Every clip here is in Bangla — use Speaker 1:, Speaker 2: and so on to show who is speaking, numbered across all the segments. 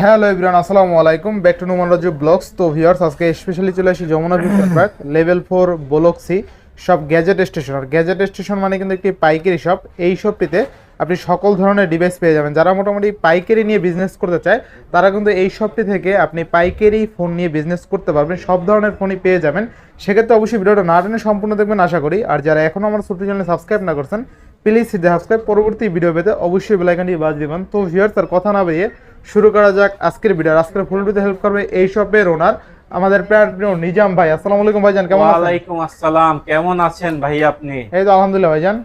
Speaker 1: হ্যালো এভরিওয়ান আসসালামু আলাইকুম back to Numan Raju vlogs তো ভিউয়ার্স আজকে স্পেশালি চলে আসি Jamuna park level four block C সব গ্যাজেট স্টেশন আর গ্যাজেট স্টেশন মানে কিন্তু একটি পাইকারি শপ এই শপটিতে আপনি সকল ধরনের ডিভাইস পেয়ে যাবেন। যারা মোটামুটি পাইকারি নিয়ে বিজনেস করতে চায়, তারা কিন্তু এই শপটি থেকে আপনি পাইকারি ফোন নিয়ে বিজনেস করতে পারবেন। সব ধরনের ফোনই পেয়ে যাবেন। সেক্ষেত্রে অবশ্যই ভিডিওটা না টেনে সম্পূর্ণ দেখবেন, আশা করি। আর যারা এখনও আমার ছোট্ট চ্যানেল সাবস্ক্রাইব না করছেন প্লিজ সাবস্ক্রাইব পরবর্তী ভিডিও পেতে অবশ্যই বেলাইকানটি বাজ দিবেন। তো ভিউয়ার্স আর কথা না বেরিয়ে শুরু করা যাক আজকের ভিডিও আজকের ফুল ভিডিওতে হেল্প করবে এই শপের ওনার আমাদের প্রিয় নিজাম ভাই। আসসালামু আলাইকুম ভাইজান কেমন আছেন?
Speaker 2: ওয়ালাইকুম আসসালাম কেমন আছেন ভাই আপনি?
Speaker 1: এই তো আলহামদুলিল্লাহ ভাইজান।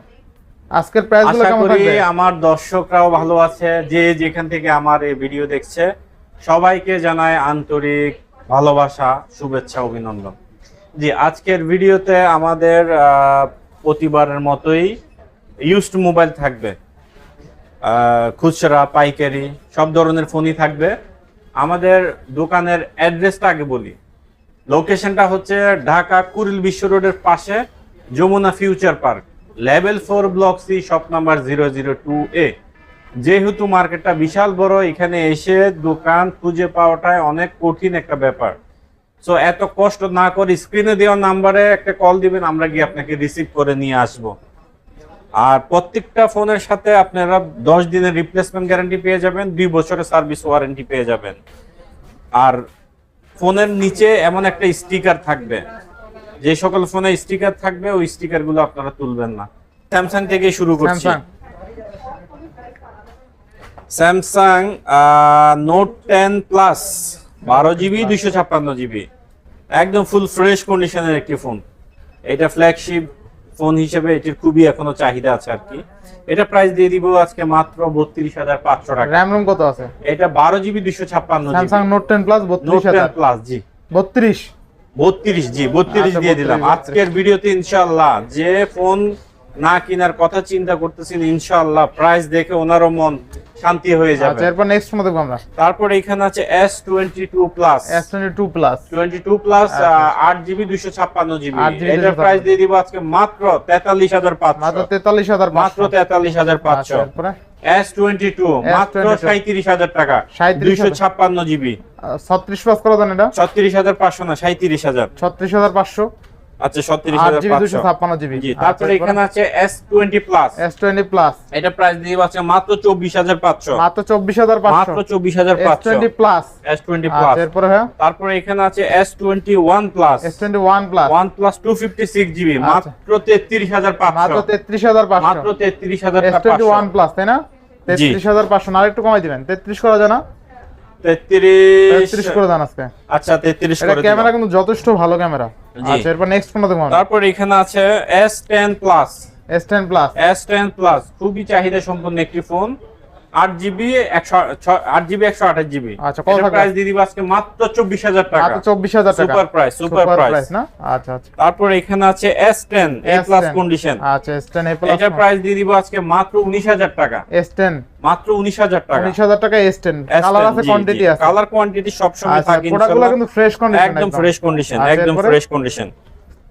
Speaker 1: আজকের প্রাইসগুলো কেমন থাকবে?
Speaker 2: আমার দর্শকরাও ভালো আছে যে যেখান থেকে আমার এই ভিডিও দেখছে সবাইকে জানায় আন্তরিক ভালোবাসা শুভেচ্ছা অভিনন্দন। জি আজকের ভিডিওতে আমাদের আহ, প্রতিবারের মতোই ইউজড মোবাইল থাকবে। খুচরা, পাইকারি, সব ধরনের ফোনই থাকবে। আমাদের দোকানের অ্যাড্রেসটা আগে বলি। লোকেশনটা হচ্ছে ঢাকা কুরিল বিশ্ব রোডের পাশে Jamuna future park. Level four block C shop number zero zero two A যেহেতু মার্কেটটা বিশাল বড়, এখানে এসে দোকান খুঁজে পাওয়াটাই অনেক কঠিন একটা ব্যাপার। সো এত কষ্ট না করে স্ক্রিনে দেওয়া নাম্বারে একটা কল দিবেন, আমরা গিয়ে আপনাকে রিসিভ করে নিয়ে আসব। আর প্রত্যেকটা ফোনের সাথে আপনারা দশ দিনের রিপ্লেসমেন্ট গ্যারান্টি পেয়ে যাবেন দুই বছরের সার্ভিস ওয়ারেন্টি পেয়ে যাবেন। আর ফোনের নিচে এমন একটা স্টিকার থাকবে যে সকল ফোনে স্টিকার থাকবে ওই স্টিকারগুলো আপনারা তুলবেন না। স্যামসাং থেকে শুরু করছি।
Speaker 1: Samsung
Speaker 2: Samsung Note ten plus বারো জিবি দুইশো ছাপ্পান্ন জিবি একদম ফুল ফ্রেশ কন্ডিশনের একটি ফোন এটা ফ্ল্যাগশিপ ফোন হিসেবে এটির খুবই এখনও চাহিদা আছে আর কি। এটা প্রাইস দিয়ে দিব আজকে মাত্র বত্রিশ হাজার পাঁচশো টাকা।
Speaker 1: র্যাম রোম কত আছে?
Speaker 2: এটা বারো জিবি দুইশো ছাপ্পান্ন
Speaker 1: Samsung Note ten plus
Speaker 2: Note
Speaker 1: বত্রিশ
Speaker 2: প্লাস জি।
Speaker 1: বত্রিশ।
Speaker 2: বত্রিশ জি বত্রিশ
Speaker 1: আচ্ছা,
Speaker 2: দিয়ে দিলাম।
Speaker 1: 32,
Speaker 2: আজকের ভিডিওতে ইনশাল্লাহ যে ফোন না কেনার কথা চিন্তা করতেছেন ইনশাল্লাহ প্রাইস দেখে ওনারও মন শান্তি হয়ে
Speaker 1: আচ্ছা
Speaker 2: যাবে
Speaker 1: এরপর নেক্সট দেখব আমরা।
Speaker 2: তারপর এখানে আছে S twenty two plus
Speaker 1: S twenty two plus
Speaker 2: twenty two plus
Speaker 1: আচ্ছা।
Speaker 2: আট জিবি দুশো ছাপ্পান্ন জিবি।
Speaker 1: 8GB
Speaker 2: এটার
Speaker 1: 256
Speaker 2: প্রাইস দিয়ে দিব আজকে মাত্র তেতাল্লিশ হাজার
Speaker 1: মাত্র
Speaker 2: পাঁচশো
Speaker 1: তেতাল্লিশ হাজার
Speaker 2: মাত্র তেতাল্লিশ হাজার
Speaker 1: আচ্ছা
Speaker 2: পাঁচশো
Speaker 1: এরপরে
Speaker 2: এস টোয়েন্টি টু মাত্র
Speaker 1: S22
Speaker 2: সাঁত্রিশ হাজার টাকা।
Speaker 1: 37,000
Speaker 2: দুইশো ছাপ্পান্ন জিবি।
Speaker 1: ছত্রিশ প্লাস করে দেন এটা?
Speaker 2: ছত্রিশ হাজার পাঁচশো না সাঁত্রিশ হাজার।
Speaker 1: ছত্রিশ হাজার পাঁচশো।
Speaker 2: আচ্ছা
Speaker 1: জিবি
Speaker 2: জি তারপরে এখানে আছে S twenty plus
Speaker 1: S twenty plus
Speaker 2: এটা প্রাইস দিয়ে আছে মাত্র চব্বিশ হাজার পাঁচশো।
Speaker 1: মাত্র চব্বিশ হাজার পাঁচশো।
Speaker 2: মাত্র চব্বিশ হাজার
Speaker 1: এস
Speaker 2: পাঁচশো।
Speaker 1: Twenty plus
Speaker 2: S twenty plus
Speaker 1: আচ্ছা এরপরে
Speaker 2: তারপরে এখানে আছে S twenty one plus
Speaker 1: S twenty one plus
Speaker 2: one plus two fifty six GB.
Speaker 1: আচ্ছা।
Speaker 2: মাত্র তেত্রিশ হাজার
Speaker 1: মাত্র
Speaker 2: পাঁচশো
Speaker 1: তেত্রিশ হাজার পাঁচশো।
Speaker 2: মাত্র তেত্রিশ হাজার
Speaker 1: এস টোয়েন্টি ওয়ান প্লাস তাই না? তেত্রিশ হাজার পাঁচশো। না একটু কমাই দিবেন। তেত্রিশ করা যায় না
Speaker 2: তেত্রিশ।
Speaker 1: তেত্রিশ করে দেন আজকে।
Speaker 2: আচ্ছা তেত্রিশ
Speaker 1: এটা
Speaker 2: করে
Speaker 1: ক্যামেরা কিন্তু যথেষ্ট ভালো ক্যামেরা। আচ্ছা এরপর নেক্সট কোনটা দেখব
Speaker 2: তারপর এখানে আছে S ten plus
Speaker 1: S ten plus
Speaker 2: S ten plus খুবই চাহিদা সম্পন্ন একটি ফোন আট জিবি একশো আট জিবি একশো আঠাশ জিবি।
Speaker 1: আচ্ছা, কত
Speaker 2: প্রাইস দিয়ে আজকে মাত্র চব্বিশ হাজার টাকা।
Speaker 1: চব্বিশ হাজার টাকা।
Speaker 2: সুপার প্রাইস সুপার প্রাইস
Speaker 1: না? আচ্ছা আচ্ছা।
Speaker 2: তারপর এখানে আছে S ten A plus condition
Speaker 1: আচ্ছা এস টেন এ প্লাস
Speaker 2: এটা প্রাইস দিয়ে দিব আজকে মাত্র উনিশ হাজার টাকা।
Speaker 1: এস টেন
Speaker 2: মাত্র উনিশ হাজার টাকা।
Speaker 1: উনিশ হাজার টাকা এস টেন কালার আছে কোয়ান্টিটি আছে।
Speaker 2: কালার কোয়ান্টিটি সবসময়
Speaker 1: আচ্ছা
Speaker 2: থাকে
Speaker 1: প্রোডাক্টগুলো কিন্তু ফ্রেশ কন্ডিশন
Speaker 2: একদম ফ্রেশ কন্ডিশন
Speaker 1: আচ্ছা,
Speaker 2: একদম ফ্রেশ কন্ডিশন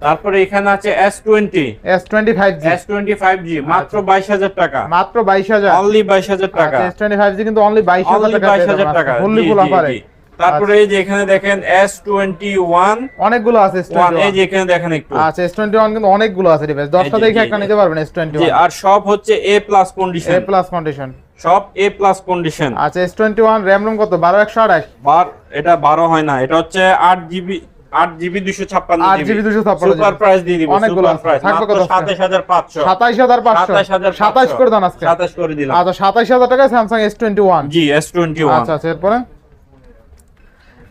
Speaker 2: তারপরে এখানে আছে S twenty
Speaker 1: S twenty five G
Speaker 2: S twenty five G মাত্র বাইশ হাজার টাকা।
Speaker 1: মাত্র বাইশ হাজার।
Speaker 2: অনলি বাইশ হাজার টাকা।
Speaker 1: এস টোয়েন্টি ফাইভ জি কিন্তু অনলি বাইশ হাজার
Speaker 2: অনলি
Speaker 1: টাকা
Speaker 2: বাইশ হাজার টাকা।
Speaker 1: ফুললি ফুল অফারে
Speaker 2: তারপরে এই যে এখানে দেখেন এস টোয়েন্টি ওয়ান
Speaker 1: অনেকগুলো আছে এস
Speaker 2: ওয়ান
Speaker 1: টোয়েন্টি
Speaker 2: এই যে এখানে দেখেন একটু।
Speaker 1: আচ্ছা এস টোয়েন্টি ওয়ান কিন্তু অনেকগুলো আছে ডিভাইস দশটা
Speaker 2: জি,
Speaker 1: দেখে একটা নিতে পারবেন এস টোয়েন্টি
Speaker 2: জি
Speaker 1: ওয়ান
Speaker 2: আর সব হচ্ছে A plus condition
Speaker 1: plus condition
Speaker 2: সব এ প্লাস কন্ডিশন
Speaker 1: আচ্ছা S twenty one RAM ROM কত? বারো একশো আঠাশ
Speaker 2: বার এটা বারো হয় না। এটা হচ্ছে আট জিবি আট জিবি দুশো ছাপ্পান্ন
Speaker 1: 8 GB 256
Speaker 2: সুপার প্রাইস দিয়ে দিব
Speaker 1: অনেকগুলো
Speaker 2: সুপার
Speaker 1: আছে।
Speaker 2: প্রাইস
Speaker 1: থাকবে
Speaker 2: মাত্র
Speaker 1: কত আজকে?
Speaker 2: সাতাশ হাজার পাঁচশো।
Speaker 1: সাতাইশ হাজার পাঁচশো।
Speaker 2: সাতাশ হাজার
Speaker 1: সাতাইশ করে দেন আজকে।
Speaker 2: সাতাশ করে দিলাম।
Speaker 1: আচ্ছা আচ্ছা আচ্ছা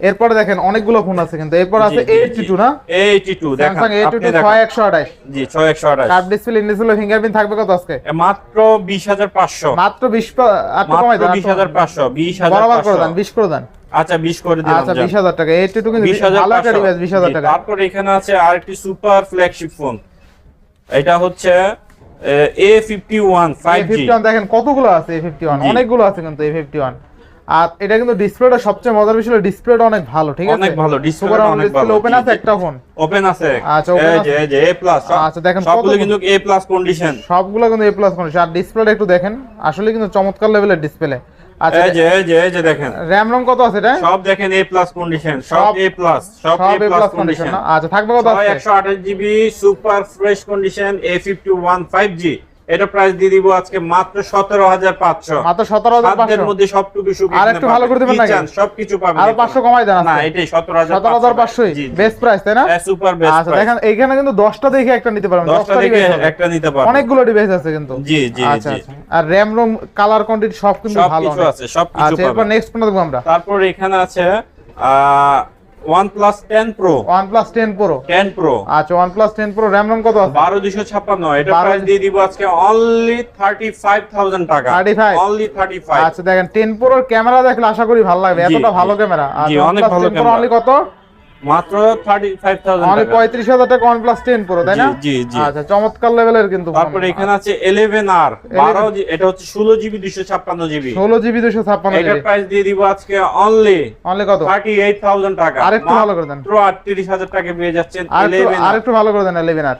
Speaker 1: এরপরে? দেখেন অনেকগুলো ফোন আছে কিন্তু। এরপর আছে এইটটি টু না?
Speaker 2: এইটি টু
Speaker 1: স্যামসাং
Speaker 2: দেখেন।
Speaker 1: টু ছয় একশো আঠাশ।
Speaker 2: জি ছয় একশো আঠাশ।
Speaker 1: কার্ড ডিসপ্লে ডিসপ্লে ফিঙ্গারপ্রিন্ট থাকবে কত আজকে?
Speaker 2: মাত্র বিশ হাজার পাঁচশো।
Speaker 1: মাত্র বিশ
Speaker 2: বিশ হাজার পাঁচশো বিশ হাজার
Speaker 1: বরাবর করে দেন বিশ করে দেন।
Speaker 2: আচ্ছা বিশ করে দিলাম
Speaker 1: আচ্ছা
Speaker 2: যান।
Speaker 1: বিশ হাজার টাকা। এইটটি টু কিন্তু ভালো একটা ডিভাইস বিশ হাজার
Speaker 2: জি,
Speaker 1: টাকা।
Speaker 2: তারপর এখানে আছে আরেকটি সুপার ফ্ল্যাগশিপ ফোন এটা হচ্ছে A fifty one five G
Speaker 1: fifty one দেখেন কতগুলো আছে এই ফিফটি ওয়ান
Speaker 2: জি।
Speaker 1: অনেকগুলো আছে কিন্তু এই ফিফটি ওয়ান আর এটা কিন্তু ডিসপ্লেটা সবচেয়ে মজার বিষয় ডিসপ্লেটা অনেক ভালো ঠিক আছে?
Speaker 2: অনেক ভালো, display
Speaker 1: সুপার
Speaker 2: টা অনেক ভালো,
Speaker 1: ওপেন আছে একটা ফোন
Speaker 2: ওপেন আছে।
Speaker 1: আচ্ছা,
Speaker 2: এই যে এই যে এ প্লাস
Speaker 1: আচ্ছা, দেখেন
Speaker 2: সবগুলো কিন্তু এ প্লাস কন্ডিশন
Speaker 1: সবগুলো কিন্তু এ প্লাস কন্ডিশন আর ডিসপ্লেটা একটু দেখেন আসলে কিন্তু চমৎকার লেভেলের ডিসপ্লে আচ্ছা
Speaker 2: এই যে এই যে এই যে দেখেন।
Speaker 1: র্যাম রম কত আছে এটা?
Speaker 2: সব দেখেন এ প্লাস কন্ডিশন সব এ প্লাস সব এ প্লাস
Speaker 1: কন্ডিশন আচ্ছা থাকবে কত আছে
Speaker 2: একশো আঠাশ GB super fresh condition A fifty one five G এটা প্রাইস দিয়ে দিব আজকে মাত্র মধ্যে সবটুকু সুবিধা
Speaker 1: আর একটু ভালো করে দিবেন নাকি?
Speaker 2: সবকিছু পাবেন
Speaker 1: আরও
Speaker 2: এখানে।
Speaker 1: কমাই দেন
Speaker 2: না এটাই সতেরো হাজার
Speaker 1: সতেরো হাজার পাঁচশোই। বেস্ট প্রাইস তাই না?
Speaker 2: সুপার বেস্ট
Speaker 1: আচ্ছা দেখেন এইখানে কিন্তু দেখে একটা নিতে পারবেন।
Speaker 2: একটা নিতে পারবেন।
Speaker 1: অনেকগুলো ডিভাইস আছে কিন্তু।
Speaker 2: জি জি
Speaker 1: আচ্ছা আচ্ছা। আর র্যাম রোম কালার কোয়ান্টিটি সব কিন্তু ভালো
Speaker 2: সবকিছু আছে সবকিছু
Speaker 1: আচ্ছা এরপর নেক্সট কোনটা দেখব আমরা?
Speaker 2: তারপর এখানে আছে OnePlus ten pro
Speaker 1: OnePlus 10 Pro
Speaker 2: ten pro
Speaker 1: আচ্ছা OnePlus 10 Pro RAM ROM কত আছে?
Speaker 2: এটা প্রাইস দিয়ে দিব আজকে অনলি থার্টি ফাইভ থাউজেন্ড টাকা।
Speaker 1: 35?
Speaker 2: অনলি থার্টি ফাইভ
Speaker 1: আচ্ছা দেখেন 10 Pro এর ক্যামেরা দেখলে আশা করি ভালো লাগবে। এতটা ভালো ক্যামেরা।
Speaker 2: অনেক ভালো
Speaker 1: কত?
Speaker 2: মাত্র থার্টি ফাইভ
Speaker 1: 35000 টাকা। OnePlus 10 Pro তাই না?
Speaker 2: জি, জি, জি।
Speaker 1: আচ্ছা চমৎকার লেভেলের কিন্তু
Speaker 2: তারপরে এখানে আছে ইলেভেন আর বারো এটা হচ্ছে ষোলো জিবি জিবি।
Speaker 1: 16 জিবি 256
Speaker 2: এটার প্রাইস দিয়ে দিব আজকে অনলি
Speaker 1: অনলি কত?
Speaker 2: থার্টি এইট থাউজেন্ড টাকা।
Speaker 1: আরেকটু ভালো করে দেন।
Speaker 2: টাকা পেয়ে যাচ্ছেন
Speaker 1: আরেকটু ভালো করে দেন 11 আর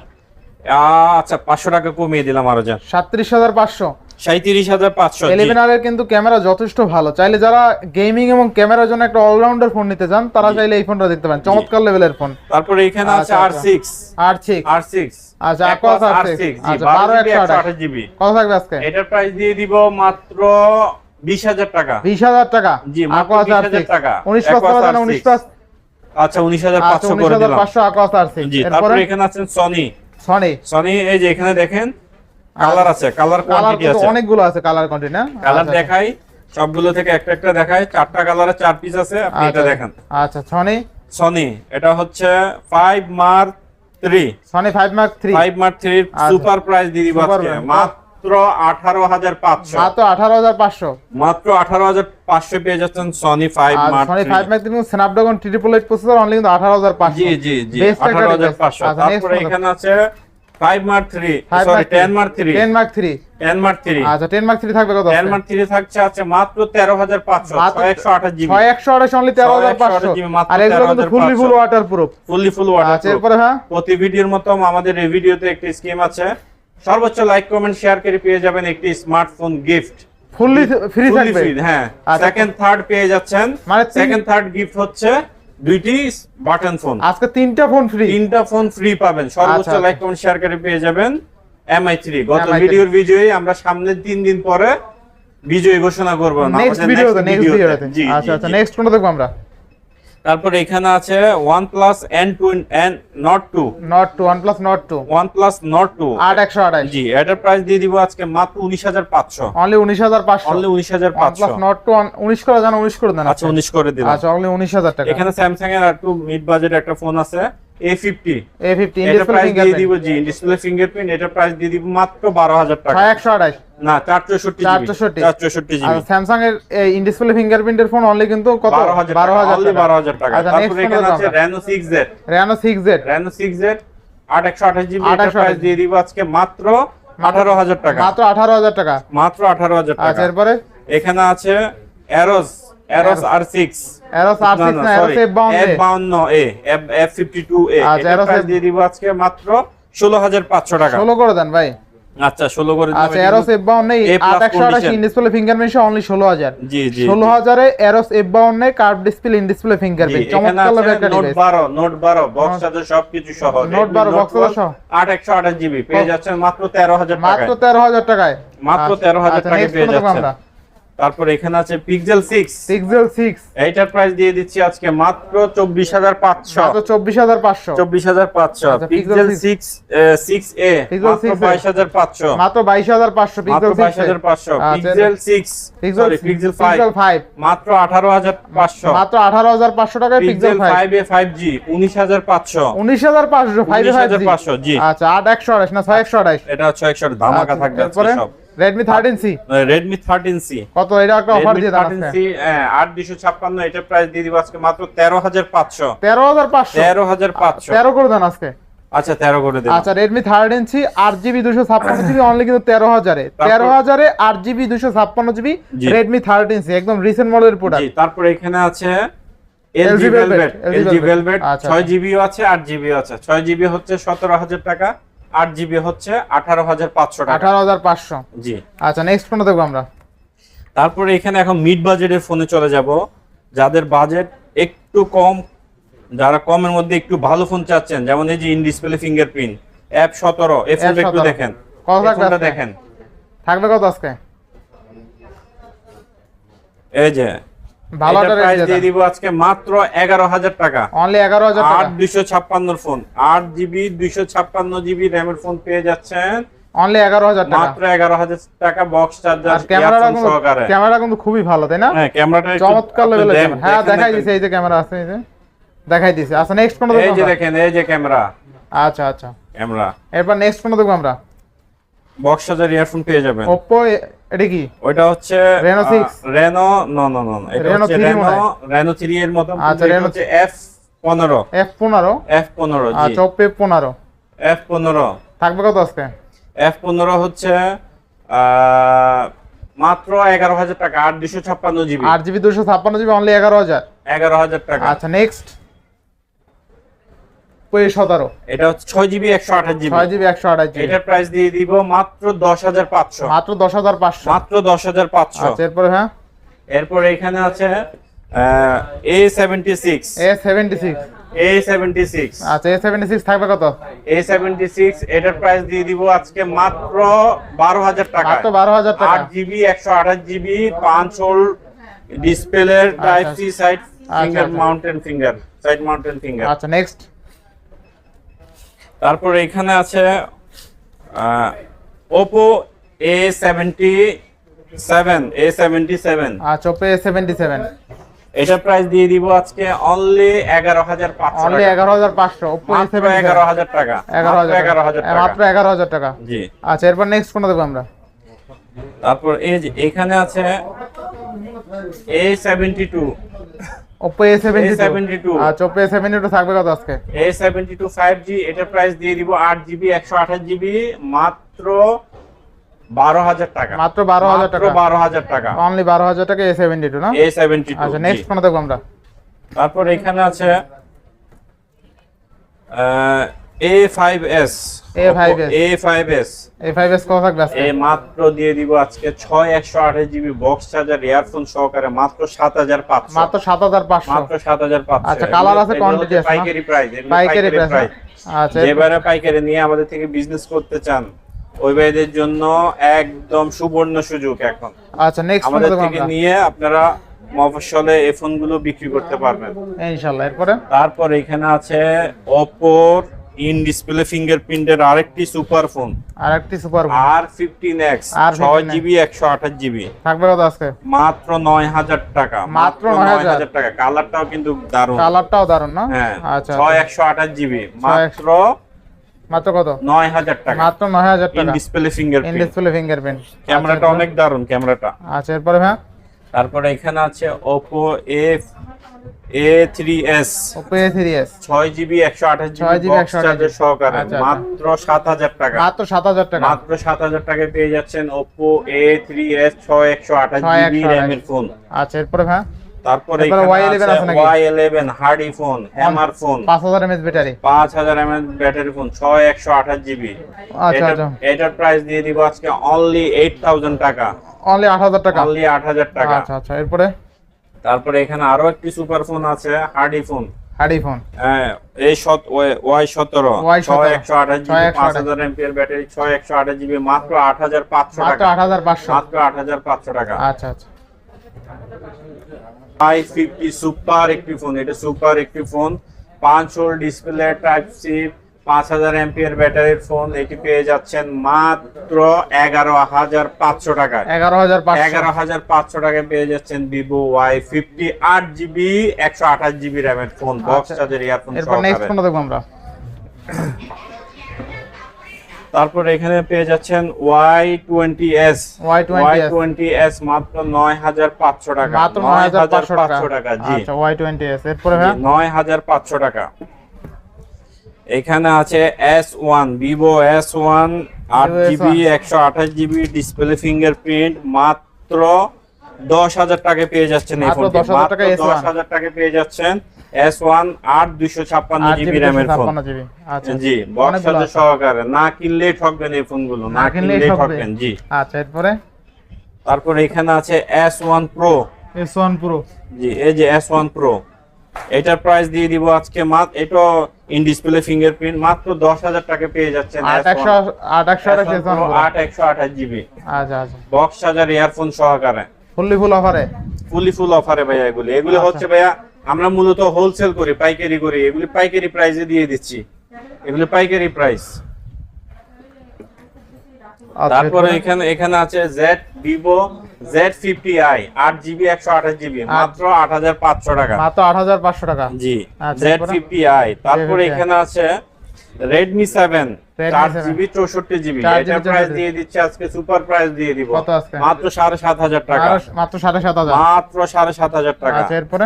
Speaker 2: আচ্ছা পাঁচশো টাকা কমিয়ে দিলাম আরও যান
Speaker 1: 37500
Speaker 2: সাঁত্রিশ হাজার পাঁচশো
Speaker 1: 11 আর এর কিন্তু ক্যামেরা যথেষ্ট ভালো। চাইলে যারা গেমিং এবং ক্যামেরার জন্য একটা অলরাউন্ডার ফোন নিতে চান তারা চাইলে এই ফোনটা দেখতে পারেন। চমৎকার লেভেলের ফোন
Speaker 2: তারপরে এখানে আছে
Speaker 1: আচ্ছা,
Speaker 2: আর
Speaker 1: আচ্ছা।
Speaker 2: সিক্স
Speaker 1: আর ঠিক
Speaker 2: আর সিক্স
Speaker 1: আচ্ছা, Aquos R6 আচ্ছা, 12 128
Speaker 2: জিবি
Speaker 1: কত থাকবে আজকে?
Speaker 2: এটার প্রাইস দিয়ে দিব মাত্র বিশ হাজার টাকা।
Speaker 1: বিশ হাজার টাকা?
Speaker 2: জি, মাত্র
Speaker 1: Aquos
Speaker 2: 20,000
Speaker 1: R6
Speaker 2: টাকা। R6
Speaker 1: পাঁচ
Speaker 2: আচ্ছা উনিশ হাজার
Speaker 1: আচ্ছা
Speaker 2: পাঁচশো
Speaker 1: উনিশ
Speaker 2: করে
Speaker 1: হাজার
Speaker 2: দিলাম
Speaker 1: পাঁচশো Aquos R6
Speaker 2: জি তারপরে এখানে আছেন সনি
Speaker 1: সনি
Speaker 2: সনি এই যে এখানে দেখেন কালার আছে কালার
Speaker 1: কালার
Speaker 2: কোয়ান্টিটি আছে।
Speaker 1: অনেকগুলো আছে কালার কোয়ান্টিটি না?
Speaker 2: কালার
Speaker 1: আচ্ছা,
Speaker 2: দেখাই সবগুলো থেকে একটা একটা দেখাই। চারটা কালারের চার পিস আছে আপনি এটা
Speaker 1: আচ্ছা,
Speaker 2: দেখেন।
Speaker 1: আচ্ছা সনি
Speaker 2: সনি এটা হচ্ছে five mark three
Speaker 1: Sony 5 mark 3
Speaker 2: five mark থ্রির
Speaker 1: আচ্ছা।
Speaker 2: সুপার প্রাইস দিয়ে দিব আজকে। মাত্র আঠারো হাজার পাঁচশো।
Speaker 1: মাত্র 18500
Speaker 2: মাত্র আঠারো হাজার পাঁচশো পেয়ে যাচ্ছেন সনি ফাইভ
Speaker 1: আর
Speaker 2: mark
Speaker 1: Sony 5 mark 3 Snapdragon 888 processor only কিন্তু 18500
Speaker 2: জি জি জি
Speaker 1: Best একটা
Speaker 2: আঠারো হাজার
Speaker 1: device।
Speaker 2: পাঁচশো।
Speaker 1: আচ্ছা, next
Speaker 2: তারপরে এখানে আছে five mark three
Speaker 1: 5
Speaker 2: sorry
Speaker 1: Mark
Speaker 2: ten mark three
Speaker 1: 10 mark 3
Speaker 2: ten mark three
Speaker 1: আচ্ছা 10 মার্ক 3 থাকবে কত
Speaker 2: টেন মার্ক থ্রি থাকছে আছে মাত্র তেরো হাজার পাঁচশো
Speaker 1: মাত্র
Speaker 2: একশো আঠাশ জিবি।
Speaker 1: 6128 অনলি 13500 আর এগুলো কিন্তু fully full water
Speaker 2: fully full
Speaker 1: আচ্ছা এরপরে হ্যাঁ?
Speaker 2: প্রতি ভিডিওর মতো আমাদের এই ভিডিওতে একটি স্কিম আছে। সর্বোচ্চ লাইক কমেন্ট শেয়ার করে পেয়ে যাবেন একটি স্মার্টফোন গিফট
Speaker 1: ফুললি ফ্রি থাকবে?
Speaker 2: হ্যাঁ।
Speaker 1: আচ্ছা।
Speaker 2: সেকেন্ড থার্ড পেয়ে যাচ্ছেন।
Speaker 1: মানে
Speaker 2: সেকেন্ড থার্ড গিফট হচ্ছে দুইটি বাটন ফোন
Speaker 1: আজকে তিনটা ফোন ফ্রি
Speaker 2: তিনটা ফোন ফ্রি পাবেন। সর্বোচ্চ লাইক কমেন্ট শেয়ার করে পেয়ে যাবেন এমআই থ্রি গত
Speaker 1: MI3
Speaker 2: ভিডিওর বিজয়ী আমরা সামনের তিন দিন পরে বিজয়ী ঘোষণা করব।
Speaker 1: নেক্সট ভিডিওতে নেক্সট। ভিডিওতে আচ্ছা আচ্ছা। নেক্সট কোনটা দেখব আমরা।
Speaker 2: তারপরে এখানে আছে OnePlus
Speaker 1: N OnePlus Nord two
Speaker 2: OnePlus Nord two
Speaker 1: আট একশো আঠাশ।
Speaker 2: জি এটার প্রাইস দিয়ে দিব আজকে মাত্র উনিশ হাজার পাঁচশো।
Speaker 1: অনলি উনিশ হাজার পাঁচশো।
Speaker 2: অনলি উনিশ হাজার
Speaker 1: ওয়ান
Speaker 2: পাঁচশো
Speaker 1: প্লাস নট টু উনিশ করে দেন 19 করে দেন।
Speaker 2: আচ্ছা উনিশ করে দিলাম।
Speaker 1: আচ্ছা অনলি উনিশ হাজার টাকা।
Speaker 2: এখানে Samsung এর একটু মিড বাজেট একটা ফোন আছে। এ ফিফটি
Speaker 1: এ ফিফটি
Speaker 2: এটা প্রাইস দিয়ে দিব জি ডিসপ্লে ফিঙ্গারপ্রিন্ট এটা প্রাইস দিয়ে দিব মাত্র টাকা। না চার চৌষট্টি
Speaker 1: 464 আর এর ইন ডিসপ্লে ফিঙ্গারপ্রিন্টের ফোন অনলি কিন্তু কত?
Speaker 2: বারো হাজার
Speaker 1: বারো হাজার
Speaker 2: অনলি বারো হাজার টাকা।
Speaker 1: আচ্ছা
Speaker 2: এখানে আছে জেড
Speaker 1: রেনো সিক্স জেড
Speaker 2: আট একশো আঠাশ জিবি। এটা প্রাইস দিয়ে দিব আজকে মাত্র আঠারো হাজার টাকা।
Speaker 1: মাত্র আঠারো হাজার টাকা।
Speaker 2: মাত্র আঠারো হাজার
Speaker 1: আচ্ছা
Speaker 2: টাকা
Speaker 1: এরপরে?
Speaker 2: এখানে আছে Eros Eros R six
Speaker 1: Eros R six না এরোস এফ
Speaker 2: বাউন্ন A F fifty two A
Speaker 1: আচ্ছা,
Speaker 2: দিয়ে দিব আজকে মাত্র ষোলো হাজার পাঁচশো টাকা।
Speaker 1: ষোলো করে দেন ভাই।
Speaker 2: আচ্ছা ষোলো করে দিলাম,
Speaker 1: আচ্ছা এরোস এফ নেই। ইন ডিসপ্লে ফিঙ্গারপ্রিন্ট অনলি ষোলো হাজার।
Speaker 2: জি জি
Speaker 1: ষোলো
Speaker 2: জি।
Speaker 1: হাজারে এরোস এফ বাউন্ড নেই curve display in display fingerprint চমৎকার লাগবে একটা
Speaker 2: নোট
Speaker 1: ডিভাইস
Speaker 2: বারো নোট বারো বক্স চার্জার সবকিছু সহ।
Speaker 1: Note 12 box charger সহ।
Speaker 2: আট একশো আঠাশ জিবি পেয়ে যাচ্ছেন মাত্র তেরো হাজার
Speaker 1: মাত্র
Speaker 2: টাকায়।
Speaker 1: তেরো হাজার টাকায়।
Speaker 2: মাত্র
Speaker 1: আচ্ছা,
Speaker 2: 13,000
Speaker 1: আচ্ছা,
Speaker 2: টাকায় পেয়ে যাচ্ছেন। তারপর এখানে আছে পিক্সেল সিক্স
Speaker 1: পিক্সেল সিক্স
Speaker 2: এইটার প্রাইস দিয়ে দিচ্ছি আজকে মাত্র চব্বিশ হাজার পাঁচশো।
Speaker 1: মাত্র চব্বিশ হাজার পাঁচশো।
Speaker 2: চব্বিশ হাজার পাঁচশো।
Speaker 1: আচ্ছা,
Speaker 2: Pixel
Speaker 1: Pixel
Speaker 2: six six A
Speaker 1: Pixel
Speaker 2: মাত্র
Speaker 1: 6a
Speaker 2: বাইশ হাজার পাঁচশো।
Speaker 1: মাত্র বাইশ হাজার পাঁচশো
Speaker 2: মাত্র
Speaker 1: পিক্সেল
Speaker 2: বাইশ হাজার পাঁচশো।
Speaker 1: আচ্ছা,
Speaker 2: Pixel six
Speaker 1: Pixel
Speaker 2: Pixel five
Speaker 1: five
Speaker 2: মাত্র আঠারো হাজার পাঁচশো।
Speaker 1: মাত্র আঠারো হাজার পাঁচশো টাকায় Pixel
Speaker 2: Pixel
Speaker 1: five
Speaker 2: five A five G উনিশ হাজার পাঁচশো।
Speaker 1: উনিশ হাজার পাঁচশো ফাইভ
Speaker 2: উনিশ
Speaker 1: ফাইভ
Speaker 2: হাজার পাঁচশো জি।
Speaker 1: আচ্ছা আট একশো আঠাশ না ছয় একশো আঠাশ?
Speaker 2: এটা হচ্ছে একশো ধামাকা থাকবে
Speaker 1: তারপরে?
Speaker 2: সব।
Speaker 1: থার্টিন সি
Speaker 2: রেডমি থার্টিন
Speaker 1: কত এটা একটা অফার দিয়ে দেন
Speaker 2: সি আট দুশো এটা প্রাইস দিয়ে দিব আজকে মাত্র তেরো হাজার পাঁচশো।
Speaker 1: তেরো হাজার পাঁচশো?
Speaker 2: তেরো হাজার পাঁচশো।
Speaker 1: তেরো করে দেন আজকে?
Speaker 2: আচ্ছা তেরো করে দিলাম।
Speaker 1: আচ্ছা জিবি দুশো ছাপ্পান্ন জিবি অনলি কিন্তু তেরো হাজারে।
Speaker 2: তারপর-
Speaker 1: তেরো হাজারে আট জিবি দুশো ছাপ্পান্ন জিবি রেডমি থার্টিন সি একদম রিসেন্ট মডেলের প্রোডাক্ট জি
Speaker 2: তারপরে এখানে আছে
Speaker 1: LG Velvet, LG Velvet।
Speaker 2: Velvet
Speaker 1: আচ্ছা,
Speaker 2: ছয়
Speaker 1: আচ্ছা।
Speaker 2: আছে আট জিবিও আছে। ছয় জিবি হচ্ছে সতেরো হাজার টাকা আট জিবি হচ্ছে আঠারো হাজার পাঁচশো টাকা।
Speaker 1: আঠারো হাজার পাঁচশো।
Speaker 2: জি।
Speaker 1: আচ্ছা নেক্সট কোনটা দেখব আমরা।
Speaker 2: তারপরে এখানে এখন মিড বাজেটের ফোনে চলে যাব। যাদের বাজেট একটু কম যারা কমের মধ্যে একটু ভালো ফোন চাচ্ছেন যেমন এই যে ইন ডিসপ্লে ফিঙ্গারপ্রিন্ট অ্যাপ সতেরো ফোনটা একটু দেখেন। ফোনটা দেখেন।
Speaker 1: থাকবে কত আজকে?
Speaker 2: এই যে
Speaker 1: ভালো
Speaker 2: প্রাইস দিয়ে দিব আজকে মাত্র এগারো হাজার টাকা।
Speaker 1: অনলি এগারো হাজার
Speaker 2: আট
Speaker 1: টাকা
Speaker 2: দুইশো ছাপ্পান্ন ফোন আট জিবি দুইশো ছাপ্পান্ন জিবি র্যামের ফোন পেয়ে যাচ্ছেন।
Speaker 1: অনলি এগারো হাজার টাকা।
Speaker 2: মাত্র এগারো হাজার টাকা বক্স চার্জার
Speaker 1: ক্যামেরাটা কিন্তু
Speaker 2: সহকারে।
Speaker 1: ক্যামেরা কিন্তু খুবই ভালো তাই না?
Speaker 2: হ্যাঁ ক্যামেরাটা
Speaker 1: চমৎকার লেভেলের হ্যাঁ দেখাই। দিছে এই যে ক্যামেরা আছে এই যে। দেখাই দিছে। আচ্ছা নেক্সট কোনটা
Speaker 2: এই যে দেখেন এই যে ক্যামেরা।
Speaker 1: আচ্ছা আচ্ছা।
Speaker 2: ক্যামেরা।
Speaker 1: এরপর নেক্সট কোনটা দেখব আমরা।
Speaker 2: বক্স চার্জার ইয়ারফোন পেয়ে যাবেন।
Speaker 1: ওপ্পো এটা কি?
Speaker 2: ওইটা হচ্ছে
Speaker 1: Reno 6?
Speaker 2: Reno no no no এটা
Speaker 1: Reno
Speaker 2: হচ্ছে
Speaker 1: 3
Speaker 2: রেনো রেনো 3 এর মতো
Speaker 1: আচ্ছা, Reno-
Speaker 2: হচ্ছে এফ পনেরো।
Speaker 1: এফ পনেরো?
Speaker 2: এফ পনেরো জি।
Speaker 1: আচ্ছা ওপ্পো এফ পনেরো।
Speaker 2: এফ পনেরো।
Speaker 1: থাকবে কত আজকে?
Speaker 2: এফ পনেরো হচ্ছে আহ, মাত্র এগারো হাজার টাকা আট দুশো ছাপ্পান্ন জিবি।
Speaker 1: আট জিবি দুশো ছাপ্পান্ন জিবি অনলি এগারো হাজার।
Speaker 2: এগারো হাজার টাকা।
Speaker 1: আচ্ছা নেক্সট সতেরো।
Speaker 2: এটা হচ্ছে ছয় জিবি একশো আঠাশ জিবি।
Speaker 1: ছয় জিবি একশো আঠাশ জিবি।
Speaker 2: এটার প্রাইস দিয়ে দিব মাত্র দশ হাজার পাঁচশো।
Speaker 1: মাত্র দশ হাজার পাঁচশো।
Speaker 2: মাত্র দশ হাজার পাঁচশো।
Speaker 1: আচ্ছা এরপরে হ্যাঁ?
Speaker 2: এরপর এখানে আছে A seventy six
Speaker 1: A seventy six
Speaker 2: A seventy six
Speaker 1: আচ্ছা এ সেভেন্টি সিক্স থাকবে কত?
Speaker 2: এ সেভেন্টি সিক্স এটার প্রাইস দিয়ে দিব আজকে মাত্র বারো হাজার টাকা।
Speaker 1: মাত্র বারো হাজার টাকা।
Speaker 2: আট জিবি একশো আঠাশ জিবি পাঁচ hole display type C side finger. Mountain finger side mountain finger
Speaker 1: আচ্ছা নেক্সট
Speaker 2: তারপর এখানে আছে Oppo A seventy seven A seventy seven
Speaker 1: আচ্ছা ওপো এ সেভেন্টি সেভেন
Speaker 2: এটার প্রাইস দিয়ে দিব আজকে অনলি এগারো হাজার পাঁচশো
Speaker 1: অনলি এগারো হাজার পাঁচশো ওপো
Speaker 2: এগারো হাজার টাকা।
Speaker 1: এগারো হাজার
Speaker 2: এগারো হাজার
Speaker 1: মাত্র এগারো হাজার টাকা।
Speaker 2: জি।
Speaker 1: আচ্ছা এরপর নেক্সট কোনটা দেবো আমরা?
Speaker 2: তারপর এই যে এখানে আছে A seventy two
Speaker 1: A seventy
Speaker 2: A72
Speaker 1: আচ্ছা সেভেন্টি টু থাকবে কত আজকে?
Speaker 2: A seventy two five G এটার প্রাইস দিয়ে দিব আট জিবি একশো আঠাশ জিবি মাত্র বারো হাজার টাকা।
Speaker 1: মাত্র বারো হাজার
Speaker 2: মাত্র
Speaker 1: টাকা।
Speaker 2: বারো হাজার টাকা।
Speaker 1: অনলি বারো হাজার টাকা এ সেভেন্টি টু না?
Speaker 2: এ সেভেন্টি টু
Speaker 1: আচ্ছা নেক্সট কোনটা দেখব আমরা।
Speaker 2: তারপর এখানে আছে A five S
Speaker 1: A5s
Speaker 2: A five S
Speaker 1: A five কত থাকবে আজকে?
Speaker 2: এ মাত্র দিয়ে দিব আজকে ছয় একশো আঠাশ জিবি বক্স চার্জার ইয়ারফোন সহকারে মাত্র
Speaker 1: মাত্র আচ্ছা, আছে, আছে
Speaker 2: পাইকারি প্রাইস
Speaker 1: পাইকারি প্রাইস আচ্ছা
Speaker 2: পাইকারি নিয়ে আমাদের থেকে বিজনেস করতে চান ওই ভাইদের জন্য একদম সুবর্ণ সুযোগ এখন।
Speaker 1: আচ্ছা নেক্সট
Speaker 2: আমাদের থেকে নিয়ে আপনারা মফস্বলে এই ফোনগুলো বিক্রি করতে পারবেন।
Speaker 1: এরপরে?
Speaker 2: তারপর এখানে আছে ওপোর ইন ডিসপ্লে ফিঙ্গারপ্রিন্টের আরেকটি সুপার ফোন
Speaker 1: আরেকটি সুপার
Speaker 2: ফোন আর 15x 6GB 128GB
Speaker 1: থাকবে কত আজকে?
Speaker 2: মাত্র 9000 টাকা।
Speaker 1: মাত্র 9000
Speaker 2: টাকা। কালারটাও কিন্তু দারুণ।
Speaker 1: কালারটাও দারুণ না?
Speaker 2: হ্যাঁ,
Speaker 1: আচ্ছা,
Speaker 2: আচ্ছা। 6128GB মাত্র
Speaker 1: মাত্র কত?
Speaker 2: 9000 টাকা।
Speaker 1: মাত্র 9000 টাকা।
Speaker 2: In display fingerprint in
Speaker 1: display fingerprint
Speaker 2: ক্যামেরাটা অনেক দারুণ ক্যামেরাটা
Speaker 1: আচ্ছা এরপরে হ্যাঁ
Speaker 2: তারপরে এখানে আছে Oppo A
Speaker 1: A3s
Speaker 2: Oppo
Speaker 1: A3s
Speaker 2: 6GB
Speaker 1: 128GB
Speaker 2: charger সহকারে।
Speaker 1: আচ্ছা, আচ্ছা।
Speaker 2: মাত্র 7000 টাকা।
Speaker 1: মাত্র 7000 টাকা।
Speaker 2: মাত্র 7000 টাকায় পেয়ে যাচ্ছেন Oppo
Speaker 1: A3s
Speaker 2: 6128GB
Speaker 1: RAM
Speaker 2: এর ফোন
Speaker 1: আচ্ছা এরপর হ্যাঁ
Speaker 2: তারপরে
Speaker 1: Y11 আছে নাকি?
Speaker 2: Y11 hardy phone hammer phone
Speaker 1: 5000 mAh battery
Speaker 2: 5000 mAh battery phone 6128GB
Speaker 1: আচ্ছা
Speaker 2: এটার আচ্ছা। প্রাইস দিয়ে দিব আজকে অনলি 8000 টাকা।
Speaker 1: অনলি 8000 টাকা।
Speaker 2: অনলি 8000 টাকা।
Speaker 1: আচ্ছা আচ্ছা। এরপরে?
Speaker 2: তারপরে এখানে আরও একটি সুপার ফোন আছে হার্ডি ফোন।
Speaker 1: Hardy phone.
Speaker 2: হ্যাঁ, এই সত ওয়াই সতেরো।
Speaker 1: Y17
Speaker 2: ছয় একশো আঠাশ জিবি
Speaker 1: 6128
Speaker 2: পাঁচ হাজার এমপিয়ার ব্যাটারি ছয় একশো আঠাশ জিবি মাত্র আট হাজার পাঁচশো টাকা।
Speaker 1: আট হাজার পাঁচশো।
Speaker 2: মাত্র আট হাজার পাঁচশো টাকা।
Speaker 1: আচ্ছা আচ্ছা।
Speaker 2: আই ফিফটি সুপার একটি ফোন এটা সুপার একটি ফোন। পাঁচ হোল ডিসপ্লে টাইপ সি পাঁচ হাজার এমপিয়ার ব্যাটারির ফোন এটি পেয়ে যাচ্ছেন মাত্র এগারো হাজার পাঁচশো টাকায়।
Speaker 1: এগারো হাজার
Speaker 2: এগারো হাজার পাঁচশো টাকায় পেয়ে যাচ্ছেন ভিভো ওয়াই ফিফটি আট জিবি একশো আঠাশ জিবি র্যামের ফোন বক্স। চার্জার ইয়ারফোন
Speaker 1: দেখব আমরা।
Speaker 2: তারপরে এখানে পেয়ে যাচ্ছেন Y twenty S.
Speaker 1: Y20s
Speaker 2: twenty S. মাত্র নয় হাজার পাঁচশো টাকা।
Speaker 1: মাত্র নয় হাজার পাঁচশো টাকা।
Speaker 2: টাকা জি।
Speaker 1: আচ্ছা ওয়াই টোয়েন্টি এস। এরপরে
Speaker 2: নয় হাজার পাঁচশো টাকা। এখানে আছে S one Vivo S one আট
Speaker 1: Vivo S1
Speaker 2: জিবি একশো আঠাশ জিবি ডিসপ্লে ফিঙ্গারপ্রিন্ট মাত্র দশ হাজার টাকায় পেয়ে যাচ্ছেন এই ফোনটি। মাত্র
Speaker 1: S1
Speaker 2: দশ হাজার টাকায় পেয়ে যাচ্ছেন এস ওয়ান আট দুইশো ছাপ্পান্ন জিবি র্যামের ফোন।
Speaker 1: আচ্ছা।
Speaker 2: জি বক্স
Speaker 1: আছে।
Speaker 2: সহকারে। না কিনলেই ঠকবেন এই ফোনগুলো না
Speaker 1: কিনলেই
Speaker 2: ঠকবেন জি।
Speaker 1: আচ্ছা এরপরে?
Speaker 2: তারপরে এখানে আছে S one pro
Speaker 1: S one pro
Speaker 2: জি এই যে এস ওয়ান প্রো এটার প্রাইস দিয়ে দিব আজকে মাত্র এটা ইন ডিসপ্লে ফিঙ্গারপ্রিন্ট মাত্র দশ হাজার টাকা পেয়ে যাচ্ছেন
Speaker 1: আট একশো আট একশো আঠাশ এস ওয়ান
Speaker 2: আট একশো আঠাশ জিবি
Speaker 1: আচ্ছা আচ্ছা।
Speaker 2: বক্স চার্জার ইয়ারফোন সহকারে।
Speaker 1: ফুললি ফুল অফারে
Speaker 2: ফুলি ফুল অফারে ভাইয়া এগুলি। এগুলি
Speaker 1: আচ্ছা।
Speaker 2: হচ্ছে ভাইয়া আমরা মূলত হোলসেল করি পাইকারি করি। এগুলি পাইকারি প্রাইসে দিয়ে দিচ্ছি। এগুলি পাইকারি প্রাইস
Speaker 1: আচ্ছা,
Speaker 2: তারপরে এখানে এখানে আছে Z Vivo Z fifty I আট জিবি একশো আঠাশ জিবি মাত্র আট হাজার পাঁচশো টাকা।
Speaker 1: মাত্র আট হাজার পাঁচশো টাকা।
Speaker 2: জি জেড? ফিফটি আই তারপরে এখানে আছে রেডমি সেভেন
Speaker 1: Redmi
Speaker 2: চার
Speaker 1: 7
Speaker 2: জিবি চৌষট্টি জিবি এটার প্রাইস দিয়ে দিচ্ছে আজকে সুপার প্রাইস দিয়ে দিব? মাত্র সাড়ে সাত হাজার টাকা।
Speaker 1: মাত্র সাড়ে সাত হাজার।
Speaker 2: মাত্র সাড়ে সাত হাজার টাকা।
Speaker 1: আচ্ছা এরপরে?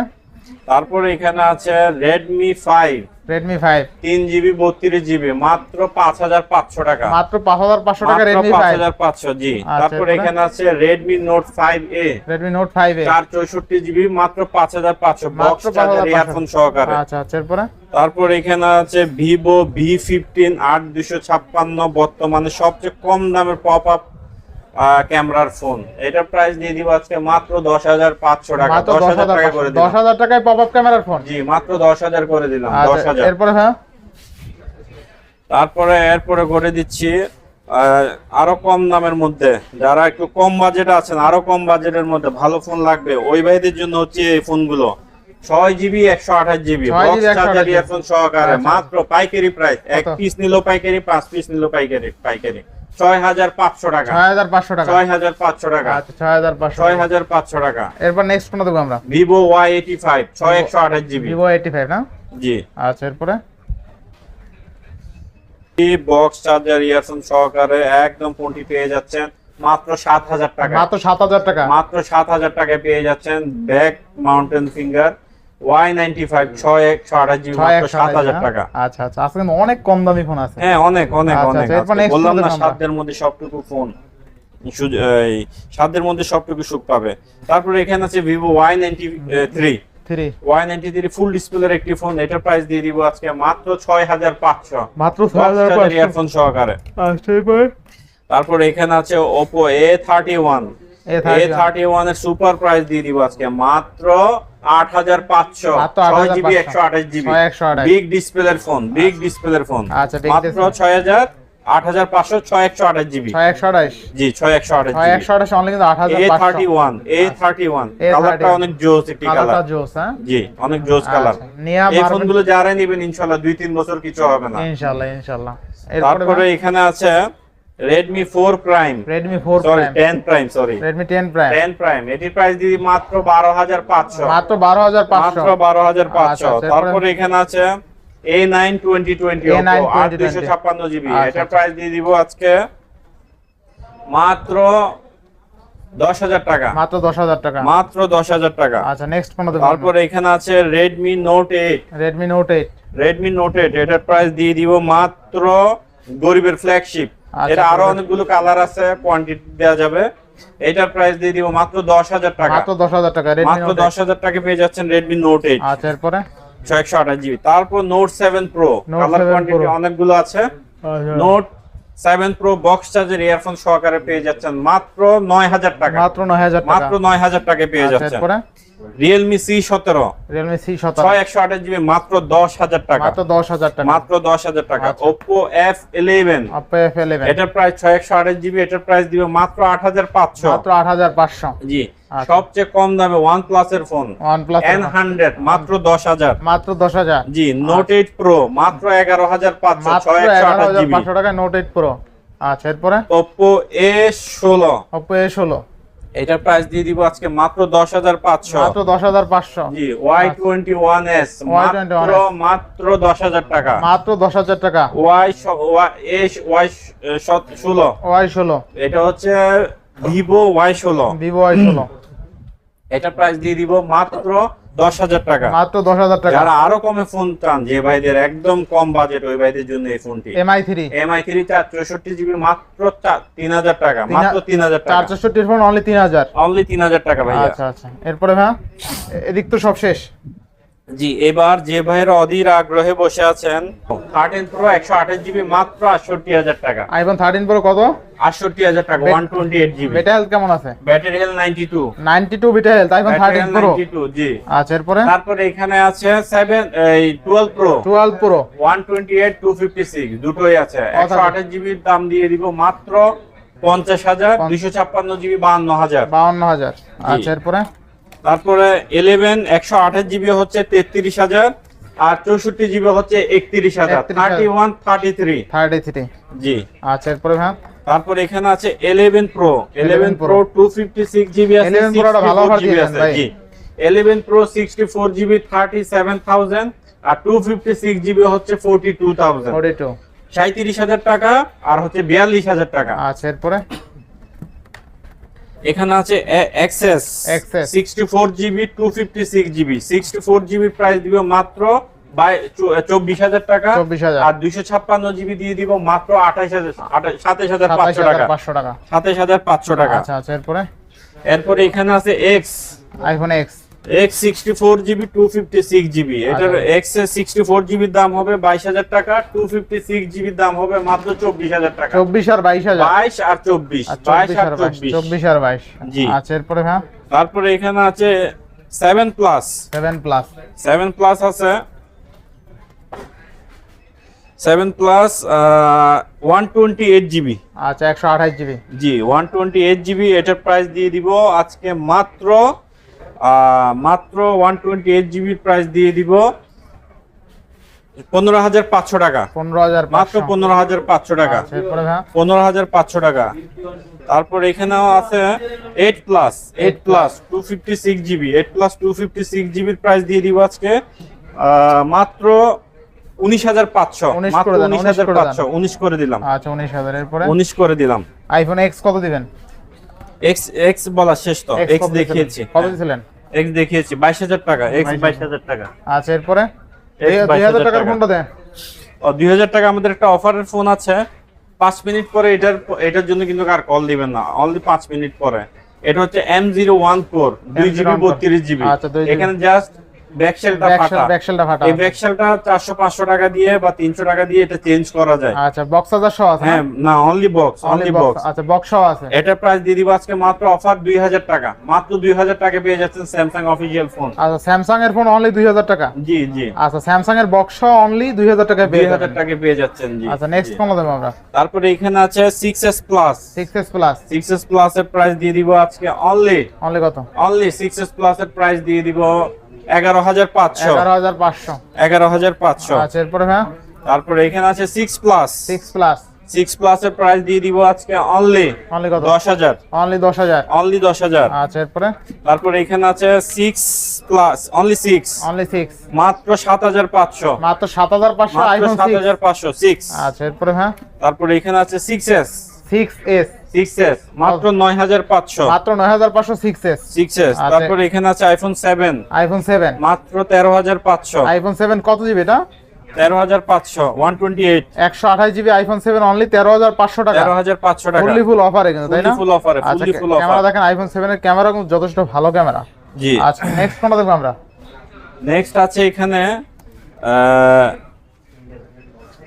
Speaker 2: তারপরে এখানে আছে রেডমি ফাইভ
Speaker 1: রেডমি ফাইভ
Speaker 2: তিন জিবি বত্রিশ জিবি মাত্র পাঁচ হাজার পাঁচশো টাকা।
Speaker 1: মাত্র পাঁচ হাজার পাঁচশো টাকা
Speaker 2: মাত্র
Speaker 1: রেডমি
Speaker 2: পাঁচ হাজার পাঁচশো জি।
Speaker 1: আচ্ছা,
Speaker 2: তারপরে? এখানে আছে রেডমি নোট ফাইভ এ চার চৌষট্টি জিবি মাত্র পাঁচ হাজার পাঁচশো। বক্স
Speaker 1: মাত্র
Speaker 2: চার্জার ইয়ারফোন সহকারে।
Speaker 1: আচ্ছা আচ্ছা এরপরে?
Speaker 2: তারপর এখানে আছে ভিভো ভি ফিফটিন আট দুশো ছাপ্পান্ন বর্তমানে সবচেয়ে কম দামের পপ আপ ক্যামেরার ফোন। এটার প্রাইস দিয়ে দিব আজকে মাত্র দশ হাজার পাঁচশো টাকা। দশ
Speaker 1: দশ
Speaker 2: হাজার টাকা করে
Speaker 1: দশ হাজার টাকায় পপ আপ ক্যামেরার ফোন
Speaker 2: জি মাত্র দশ হাজার করে দিলাম দশ
Speaker 1: আচ্ছা
Speaker 2: হাজার।
Speaker 1: এরপরে হ্যাঁ?
Speaker 2: তারপরে এরপরে করে দিচ্ছি আরও কম দামের মধ্যে। যারা একটু কম বাজেট আছেন আরও কম বাজেটের মধ্যে ভালো ফোন লাগবে। ওই ভাইদের জন্য হচ্ছে এই ফোনগুলো ছয় জিবি একশো আঠাশ জিবি
Speaker 1: 6 GB, 128
Speaker 2: সহকারে।
Speaker 1: আচ্ছা।
Speaker 2: মাত্র পাইকারি প্রাইস এক পিস নিল পাইকারি পাঁচ পিস নিল পাইকারি পাইকারি। ছয় হাজার পাঁচশো টাকা।
Speaker 1: ছয় হাজার পাঁচশো টাকা।
Speaker 2: ছয় হাজার পাঁচশো টাকা।
Speaker 1: আচ্ছা
Speaker 2: টাকা।
Speaker 1: এরপর নেক্সট কোনটা দেবো আমরা? না?
Speaker 2: জি।
Speaker 1: আচ্ছা এরপরে?
Speaker 2: বক্স চার্জার ইয়ারফোন সহকারে একদম ফোনটি পেয়ে যাচ্ছেন মাত্র সাত হাজার টাকা
Speaker 1: মাত্র সাত হাজার টাকা।
Speaker 2: মাত্র সাত হাজার টাকায় পেয়ে যাচ্ছেন back mountain finger Y ninety five ছয় একশো আঠাশ জিবি
Speaker 1: ছয়
Speaker 2: মাত্র
Speaker 1: একশো
Speaker 2: সাত
Speaker 1: আঠাশ,
Speaker 2: হাজার
Speaker 1: হ্যাঁ?
Speaker 2: টাকা।
Speaker 1: আচ্ছা আচ্ছা আজকে অনেক কম দামি ফোন আছে।
Speaker 2: হ্যাঁ অনেক অনেক
Speaker 1: আচ্ছা,
Speaker 2: অনেক
Speaker 1: এরপর
Speaker 2: আজকে।
Speaker 1: next
Speaker 2: বললাম না
Speaker 1: দেখব
Speaker 2: মধ্যে সবটুকু ফোন সুজ- মধ্যে সবটুকু সুখ পাবে। তারপরে এখানে আছে Vivo Y ninety three
Speaker 1: three
Speaker 2: Y ninety three full ডিসপ্লের একটি ফোন এটার প্রাইস দিয়ে দিব আজকে মাত্র ছয় হাজার পাঁচশো।
Speaker 1: মাত্র ছয় হাজার পাঁচশো।
Speaker 2: ইয়ারফোন সহকারে। তারপরে এখানে আছে Oppo A thirty one A thirty ওয়ানের সুপার প্রাইস দিয়ে দিব আজকে মাত্র আট হাজার পাঁচশো
Speaker 1: মাত্র
Speaker 2: ছয় জিবি একশো আঠাশ জিবি
Speaker 1: একশো আঠাশ।
Speaker 2: বিগ ডিসপ্লের ফোন বিগ ডিসপ্লের ফোন
Speaker 1: আচ্ছা,
Speaker 2: মাত্র ছয় হাজার আট হাজার পাঁচশো ছয় একশো আঠাশ জিবি
Speaker 1: ছয় একশো আঠাশ।
Speaker 2: জি ছয় একশো আঠাশ
Speaker 1: ছয় একশো আঠাশ অনলি কিন্তু আট হাজার
Speaker 2: A thirty one A thirty one কালারটা অনেক জোস একটি কালার
Speaker 1: জোস হ্যাঁ?
Speaker 2: জি অনেক জোস কালার
Speaker 1: আচ্ছা, নিয়া
Speaker 2: এই ফোনগুলো যারা নিবেন ইনশাল্লাহ দুই তিন বছর কিছু হবে না।
Speaker 1: ইনশাল্লাহ ইনশাল্লাহ।
Speaker 2: তারপরে এখানে আছে Redmi four prime
Speaker 1: Redmi four
Speaker 2: sorry
Speaker 1: prime
Speaker 2: ten prime sorry
Speaker 1: Redmi ten prime
Speaker 2: ten prime এটির প্রাইস দিদি মাত্র বারো হাজার পাঁচশো।
Speaker 1: মাত্র বারো হাজার পাঁচশো।
Speaker 2: মাত্র বারো হাজার পাঁচশো।
Speaker 1: আচ্ছা, আচ্ছা,
Speaker 2: তারপরে এখানে আছে এ নাইন টোয়েন্টি টোয়েন্টি
Speaker 1: A9 2020
Speaker 2: দুইশো ছাপ্পান্ন জিবি।
Speaker 1: আচ্ছা,
Speaker 2: এটার। প্রাইস দিয়ে দিব আজকে মাত্র দশ হাজার টাকা।
Speaker 1: মাত্র দশ হাজার টাকা।
Speaker 2: মাত্র দশ হাজার টাকা।
Speaker 1: আচ্ছা নেক্সট কোনটা দেবো
Speaker 2: তারপরে এখানে আছে Redmi note eight
Speaker 1: Redmi note eight
Speaker 2: Redmi note eight এটার প্রাইস দিয়ে দিব মাত্র গরিবের ফ্ল্যাগশিপ এটা
Speaker 1: আরও
Speaker 2: অনেকগুলো কালার আছে কোয়ান্টিটি দেওয়া যাবে। এটার প্রাইস দিয়ে দিব মাত্র দশ হাজার টাকা।
Speaker 1: মাত্র দশ হাজার টাকা
Speaker 2: মাত্র
Speaker 1: নোট
Speaker 2: দশ হাজার টাকা পেয়ে যাচ্ছেন রেডমি নোট এইট
Speaker 1: আচ্ছা এরপরে?
Speaker 2: ছয়শো আঠাশ জিবি তারপর note seven pro colour quantity অনেকগুলো আছে। নোট সেভেন প্রো বক্স চার্জের ইয়ারফোন সহকারে পেয়ে যাচ্ছেন মাত্র নয় হাজার টাকা।
Speaker 1: মাত্র নয় হাজার
Speaker 2: মাত্র নয় হাজার টাকা পেয়ে
Speaker 1: আচ্ছা
Speaker 2: যাচ্ছেন। রিয়েলমি সি সতেরো।
Speaker 1: রিয়েলমি সি সতেরো।
Speaker 2: ছয় একশো আঠাশ জিবি মাত্র দশ হাজার টাকা।
Speaker 1: মাত্র দশ হাজার টাকা।
Speaker 2: মাত্র দশ হাজার টাকা। Oppo F eleven
Speaker 1: Oppo F eleven
Speaker 2: এটার প্রাইস ছয় একশো আঠাশ জিবি এটার প্রাইস দিবে মাত্র আট হাজার পাঁচশো।
Speaker 1: মাত্র আট হাজার পাঁচশো।
Speaker 2: জি। সবচেয়ে কম দামে ওয়ান প্লাস এর phone.
Speaker 1: OnePlus
Speaker 2: N hundred মাত্র দশ হাজার।
Speaker 1: মাত্র দশ হাজার।
Speaker 2: জি নোট এইট প্রো মাত্র এগারো হাজার পাঁচশো
Speaker 1: মাত্র
Speaker 2: ছয়
Speaker 1: পাঁচশো টাকা নোট এইট প্রো আচ্ছা এরপরে?
Speaker 2: ওপো এ ষোলো।
Speaker 1: এ ষোলো।
Speaker 2: এটার প্রাইস দিয়ে দিব আজকে মাত্র দশ হাজার পাঁচশো।
Speaker 1: মাত্র দশ হাজার পাঁচশো।
Speaker 2: জি Y twenty one S
Speaker 1: Y21S
Speaker 2: মাত্র মাত্র দশ হাজার টাকা।
Speaker 1: মাত্র দশ হাজার টাকা।
Speaker 2: ওয়াই ওয়াই ওয়াই ষোলো।
Speaker 1: ওয়াই ষোলো।
Speaker 2: এটা হচ্ছে ভিভো ওয়াই ষোলো।
Speaker 1: ভিভো ওয়াই ষোলো।
Speaker 2: এটা প্রাইস দিয়ে দিব মাত্র দশ হাজার টাকা।
Speaker 1: মাত্র দশ হাজার টাকা।
Speaker 2: যারা আরও কমে ফোন চান যে ভাইদের একদম কম বাজেট ওই ভাইদের জন্য এই ফোনটি
Speaker 1: এমআই থ্রি
Speaker 2: এমআই থ্রি চার চৌষট্টি জিবি মাত্র চার- তিন হাজার টাকা মাত্র তিন হাজার
Speaker 1: চার
Speaker 2: চৌষট্টি
Speaker 1: চৌষট্টির ফোন অনলি তিন হাজার।
Speaker 2: অনলি তিন হাজার টাকা ভাই
Speaker 1: আচ্ছা আচ্ছা। এরপরে ভাই এদিক তো সব শেষ।
Speaker 2: জি এবার যে ভাইয়েরা অধীর আগ্রহে বসে আছেন থার্টিন প্রো একশো আঠাশ জিবি মাত্র আটষট্টি হাজার টাকা।
Speaker 1: আইফোন থার্টিন প্রো কত?
Speaker 2: আটষট্টি হাজার টাকা ওয়ান টোয়েন্টি এইট জিবি
Speaker 1: বেটা হেলথ কেমন আছে?
Speaker 2: Battery health ninety two
Speaker 1: ninety two beta health iPhone thirteen pro
Speaker 2: জি।
Speaker 1: আচ্ছা এরপরে?
Speaker 2: তারপরে এখানে আছে সেভেন এই twelve pro
Speaker 1: twelve pro
Speaker 2: one twenty eight two fifty six দুটোই আছে একশো আঠাশ জিবির দাম দিয়ে দিব মাত্র পঞ্চাশ হাজার দুইশো ছাপ্পান্ন জিবি বাহান্ন হাজার।
Speaker 1: বাউন্ন হাজার। আচ্ছা এরপরে?
Speaker 2: তারপরে ইলেভেন একশো আঠাশ জিবি হচ্ছে তেত্রিশ হাজার আর চৌষট্টি জিবি হচ্ছে একত্রিশ হাজার thirty one thirty three
Speaker 1: thirty three
Speaker 2: জি।
Speaker 1: আচ্ছা এরপরে হ্যাঁ
Speaker 2: তারপরে এখানে আছে eleven pro eleven pro two fifty six GB আছে
Speaker 1: 11 ভালো
Speaker 2: 64
Speaker 1: offer
Speaker 2: GB
Speaker 1: দিয়েছেন
Speaker 2: আছে, জি। Eleven pro sixty four GB thirty seven thousand আর টু ফিফটি সিক্স জিবি হচ্ছে ফোরটি টু থাউজেন্ড সাঁত্রিশ হাজার টাকা আর হচ্ছে বিয়াল্লিশ হাজার টাকা।
Speaker 1: আচ্ছা এরপরে?
Speaker 2: এখানে আছে XS
Speaker 1: XS
Speaker 2: sixty four GB two fifty six GB sixty four GB price দিব মাত্র চব্বিশ হাজার টাকা। আর দুইশো ছাপ্পান্ন জিবি দিয়ে দিব মাত্র আঠাশ হাজার সাতাশ হাজার পাঁচশো টাকা।
Speaker 1: পাঁচশো টাকা।
Speaker 2: সাতাশ হাজার পাঁচশো টাকা।
Speaker 1: আচ্ছা আচ্ছা এরপরে?
Speaker 2: এরপরে এখানে আছে X
Speaker 1: iPhone X
Speaker 2: X sixty four GB two fifty six GB এটার
Speaker 1: আচ্ছা।
Speaker 2: এক্স সিক্সটি ফোর জিবির দাম হবে বাইশ হাজার টাকা টু ফিফটি সিক্স জিবির দাম হবে মাত্র চব্বিশ হাজার টাকা।
Speaker 1: চব্বিশ আর বাইশ হাজার।
Speaker 2: বাইশ আর চব্বিশ
Speaker 1: আর
Speaker 2: বাইশ
Speaker 1: চব্বিশ
Speaker 2: আর
Speaker 1: আর বাইশ
Speaker 2: চব্বিশ।
Speaker 1: চব্বিশ আর বাইশ।
Speaker 2: জি।
Speaker 1: আচ্ছা এরপরে হ্যাঁ
Speaker 2: তারপরে এখানে আছে seven plus
Speaker 1: seven plus
Speaker 2: seven plus আছে। Seven plus one twenty eight GB
Speaker 1: আচ্ছা একশো আঠাশ জিবি
Speaker 2: জি ওয়ান টোয়েন্টি এইট জিবি এটার প্রাইস দিয়ে দিব আজকে মাত্র মাত্র ওয়ান টোয়েন্টি এইট জিবির প্রাইস দিয়ে দিব পনেরো হাজার পাঁচশো টাকা।
Speaker 1: পনেরো হাজার
Speaker 2: মাত্র পনেরো হাজার পাঁচশো টাকা।
Speaker 1: আচ্ছা
Speaker 2: পনেরো হাজার পাঁচশো টাকা। তারপর এখানেও আছে eight plus eight plus two fifty six GB eight plus two fifty six জিবির প্রাইস দিয়ে দিব আজকে। মাত্র উনিশ হাজার পাঁচশো। মাত্র উনিশ হাজার পাঁচশো উনিশ করে দিলাম।
Speaker 1: আচ্ছা উনিশ
Speaker 2: উনিশ করে দিলাম।
Speaker 1: আইফোন এক্স কত দিবেন?
Speaker 2: এক্স এক্স বলা শেষ তো। এক্স দেখিয়েছি।
Speaker 1: কত দিয়েছিলেন?
Speaker 2: এক্স দেখিয়েছি বাইশ হাজার টাকা এক্স
Speaker 1: 22,000
Speaker 2: টাকা।
Speaker 1: আচ্ছা এরপরে?
Speaker 2: X
Speaker 1: দুই হাজার
Speaker 2: 22,000
Speaker 1: টাকার
Speaker 2: টাকা।
Speaker 1: ফোনটা দেন।
Speaker 2: ও দুই হাজার টাকা আমাদের একটা অফারের ফোন আছে। পাঁচ মিনিট পরে এটার এটার জন্য কিন্তু আর কল দিবেন না। অনলি পাঁচ মিনিট পরে। এটা হচ্ছে এম জিরো ওয়ান ফোর দুই জিবি
Speaker 1: M014
Speaker 2: বত্রিশ জিবি।
Speaker 1: আচ্ছা, দুই GB
Speaker 2: এখানে জাস্ট ব্যাকশেলটা ফাটা।
Speaker 1: ব্যাকশেলটা ফাটা।
Speaker 2: এই ব্যাকশেলটা চারশো পাঁচশো টাকা দিয়ে বা তিনশো টাকা দিয়ে এটা চেঞ্জ করা যায়।
Speaker 1: আচ্ছা বক্স হাজার সহ আছে
Speaker 2: হ্যাঁ না অনলি বক্স অনলি বক্স
Speaker 1: আচ্ছা বক্স সহ আছে।
Speaker 2: এটার প্রাইস দিয়ে দিব আজকে মাত্র অফার দুই হাজার টাকা। মাত্র টাকা পেয়ে যাচ্ছেন স্যামসাং ফোন
Speaker 1: আচ্ছা স্যামসাং এর ফোন অনলি দুই হাজার টাকা?
Speaker 2: জি জি।
Speaker 1: আচ্ছা স্যামসাং এর বক্স সহ অনলি পেয়ে যাবেন।
Speaker 2: টাকা পেয়ে যাচ্ছেন জি।
Speaker 1: আচ্ছা নেক্সট কোন দেবো আমরা।
Speaker 2: তারপরে এখানে আছে six S plus
Speaker 1: six S plus
Speaker 2: এর প্রাইস দিয়ে দিব আজকে অনলি
Speaker 1: অনলি কত?
Speaker 2: অনলি সিক্স এস প্লাস এর প্রাইস দিয়ে দিব এগারো হাজার পাঁচশো।
Speaker 1: এগারো হাজার পাঁচশো।
Speaker 2: এগারো হাজার পাঁচশো।
Speaker 1: আচ্ছা এরপরে হ্যাঁ
Speaker 2: তারপরে এখানে আছে six plus
Speaker 1: six plus
Speaker 2: six plus এর প্রাইস দিয়ে দিব আজকে অনলি
Speaker 1: অনলি কত?
Speaker 2: দশ হাজার।
Speaker 1: অনলি দশ হাজার।
Speaker 2: অনলি দশ হাজার।
Speaker 1: আচ্ছা এরপরে?
Speaker 2: তারপরে এখানে আছে six plus only six
Speaker 1: only six
Speaker 2: মাত্র সাত হাজার পাঁচশো।
Speaker 1: মাত্র সাত হাজার পাঁচশো
Speaker 2: সাত হাজার পাঁচশো সিক্স
Speaker 1: আচ্ছা এরপরে হ্যাঁ
Speaker 2: তারপরে এখানে আছে সিক্স এস
Speaker 1: সিক্স এস
Speaker 2: মাত্র নয় হাজার পাঁচশো।
Speaker 1: মাত্র নয় হাজার পাঁচশো সিক্স এস
Speaker 2: সিক্স এস
Speaker 1: আচ্ছা।
Speaker 2: এখানে আছে আইফোন
Speaker 1: আইফোন
Speaker 2: মাত্র তেরো হাজার পাঁচশো।
Speaker 1: আইফোন সেভেন কত জিবি এটা? আইফোন অনলি টাকা।
Speaker 2: টাকা।
Speaker 1: ফুললি ফুল অফারে কিন্তু তাই না?
Speaker 2: ফুল অফারে ফুললি ফুল
Speaker 1: ক্যামেরা
Speaker 2: অফার
Speaker 1: দেখেন আইফোন এর ক্যামেরা কিন্তু যথেষ্ট ভালো ক্যামেরা।
Speaker 2: জি।
Speaker 1: আচ্ছা নেক্সট কোনটা দেখব আমরা?
Speaker 2: নেক্সট আছে এখানে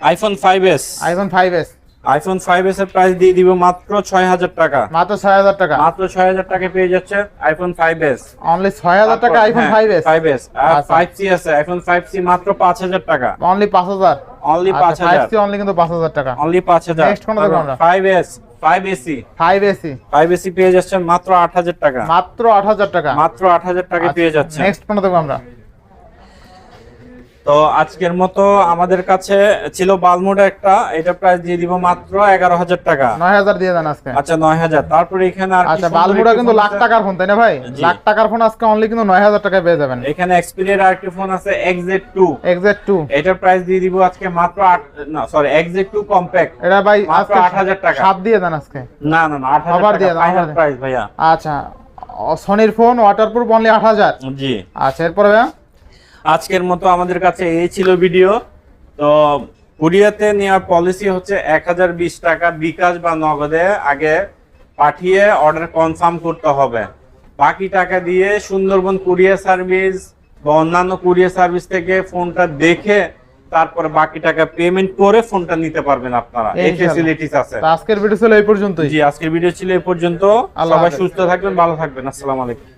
Speaker 2: iPhone five S
Speaker 1: iPhone five S
Speaker 2: iPhone five S এর প্রাইস দিয়ে দিব মাত্র ছয় হাজার টাকা।
Speaker 1: মাত্র ছয় হাজার টাকা।
Speaker 2: মাত্র ছয় হাজার টাকা পেয়ে যাচ্ছে আইফোন ফাইভ এস
Speaker 1: অনলি ছয় হাজার টাকা iPhone five S
Speaker 2: five S আর
Speaker 1: আচ্ছা।
Speaker 2: ফাইভ সি আছে আইফোন ফাইভ সি মাত্র পাঁচ হাজার টাকা।
Speaker 1: অনলি পাঁচ হাজার।
Speaker 2: অনলি পাঁচ
Speaker 1: ফাইভ
Speaker 2: হাজার
Speaker 1: সি অনলি কিন্তু পাঁচ হাজার টাকা।
Speaker 2: অনলি পাঁচ হাজার।
Speaker 1: Next কোনটা দেখব আমরা?
Speaker 2: Five S five SE
Speaker 1: five SE
Speaker 2: five SE পেয়ে যাচ্ছেন মাত্র আট হাজার টাকা।
Speaker 1: মাত্র আট হাজার টাকা।
Speaker 2: মাত্র আট হাজার টাকা পেয়ে যাচ্ছে।
Speaker 1: নেক্সট কোনটা দেখব আমরা।
Speaker 2: তো আজকের মতো আমাদের কাছে ছিল বালমোড একটা এটা প্রাইস দিয়ে দিব মাত্র এগারো হাজার টাকা।
Speaker 1: নয় হাজার দিয়ে দেন আজকে।
Speaker 2: আচ্ছা নয় হাজার। তারপরে এখানে আর
Speaker 1: আচ্ছা বালমুড়া কিন্তু লাখ। টাকার ফোন তাই না ভাই? লাখ টাকার ফোন আজকে অনলি কিন্তু নয় হাজার টাকায় পেয়ে যাবেন।
Speaker 2: এখানে এক্সপিরিয়ার আরেকটি ফোন আছে এক্সজেড টু
Speaker 1: এক্সাক্ট টু
Speaker 2: এটার প্রাইস দিয়ে দিব আজকে মাত্র আট না সরি এক্সজেড টু কম্প্যাক্ট
Speaker 1: এটা ভাই
Speaker 2: মাত্র
Speaker 1: আজকে
Speaker 2: 8,000 টাকা।
Speaker 1: সাত দিয়ে দেন আজকে।
Speaker 2: না না না আট হাজার
Speaker 1: দিয়ে দিয়ে।
Speaker 2: প্রাইস ভাইয়া।
Speaker 1: আচ্ছা সনির ফোন ওয়াটারপ্রুফ অনলি আট হাজার।
Speaker 2: জি।
Speaker 1: আচ্ছা এরপরে ভাইয়া?
Speaker 2: আজকের মতো আমাদের কাছে এই ছিল ভিডিও। তো কুরিয়াতে নেওয়ার পলিসি হচ্ছে এক হাজার বিশ টাকা বিকাশ বা নগদে আগে পাঠিয়ে অর্ডার কনফার্ম করতে হবে। বাকি টাকা দিয়ে সুন্দরবন কুরিয়ার সার্ভিস বা অন্যান্য কুরিয়ার সার্ভিস থেকে ফোনটা দেখে তারপরে বাকি টাকা পেমেন্ট করে ফোনটা নিতে পারবেন আপনারা। এই। ফেসিলিটিস আছে।
Speaker 1: আজকের ভিডিও ছিল এই পর্যন্তই।
Speaker 2: জি আজকের ভিডিও ছিল এই পর্যন্ত। সবাই সুস্থ থাকবেন ভালো থাকবেন। আসসালামু আলাইকুম।